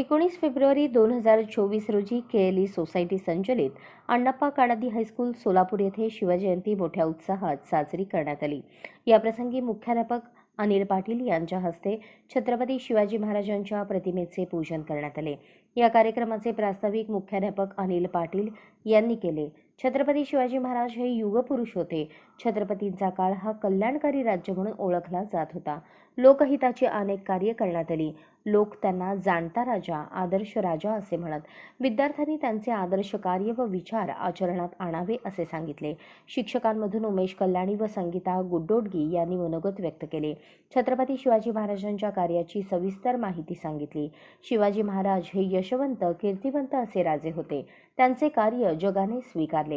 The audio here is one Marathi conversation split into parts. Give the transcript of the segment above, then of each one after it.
एकोणीस फेब्रुवारी दोन हजार चोवीस रोजी के एल ई सोसायटी संचलित अण्णाप्पा काणादी हायस्कूल सोलापूर येथे शिवजयंती मोठ्या उत्साहात साजरी करण्यात आली. याप्रसंगी मुख्याध्यापक अनिल पाटील यांच्या हस्ते छत्रपती शिवाजी महाराजांच्या प्रतिमेचे पूजन करण्यात आले. या कार्यक्रमाचे प्रास्ताविक मुख्याध्यापक अनिल पाटील यांनी केले. छत्रपती शिवाजी महाराज हे युगपुरुष होते. छत्रपतींचा काळ हा कल्याणकारी राज्य म्हणून ओळखला जात होता. लोकहिताची अनेक कार्य करण्यात आली. लोक त्यांना जाणता राजा आदर्श राजा असे म्हणत. विद्यार्थ्यांनी त्यांचे आदर्श कार्य व विचार आचरणात आणावे असे सांगितले. शिक्षकांमधून उमेश कल्याणी व संगीता गुड्डोडगी यांनी मनोगत व्यक्त केले. छत्रपती शिवाजी महाराजांच्या कार्याची सविस्तर माहिती सांगितली. शिवाजी महाराज हे यशवंत कीर्तिवंत असे राजे होते. त्यांचे कार्य जगाने स्वीकारले.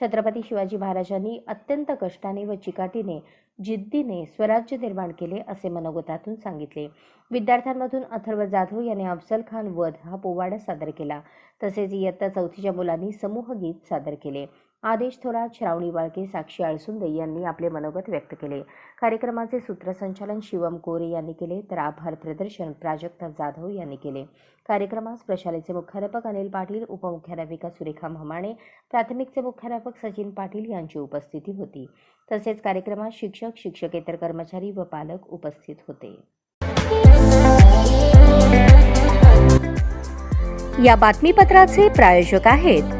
छत्रपती शिवाजी महाराजांनी अत्यंत कष्टाने व चिकाटीने जिद्दीने स्वराज्य निर्माण केले असे मनोगतातून सांगितले. विद्यार्थ्यांमधून अथर्व जाधव याने अफजल खान वध हा पोवाडा सादर केला. तसेच इयत्ता चौथीच्या मुलांनी समूहगीत सादर केले. आदेश थोरात श्रावणी बाळके साक्षी आळसुंदे यांनी आपले मनोगत व्यक्त केले. कार्यक्रमाचे सूत्रसंचालन शिवम कोरे यांनी केले तर आभार प्रदर्शन प्राजक्ता जाधव यांनी केले. कार्यक्रमास प्रशालेचे मुख्याध्यापक अनिल पाटील उपमुख्याध्यापिका सुरेखा म्हमाणे प्राथमिकचे मुख्याध्यापक सचिन पाटील यांची उपस्थिती होती. तसेच कार्यक्रमात शिक्षक शिक्षकेतर कर्मचारी व पालक उपस्थित होते. या बातमीपत्राचे प्रायोजक आहेत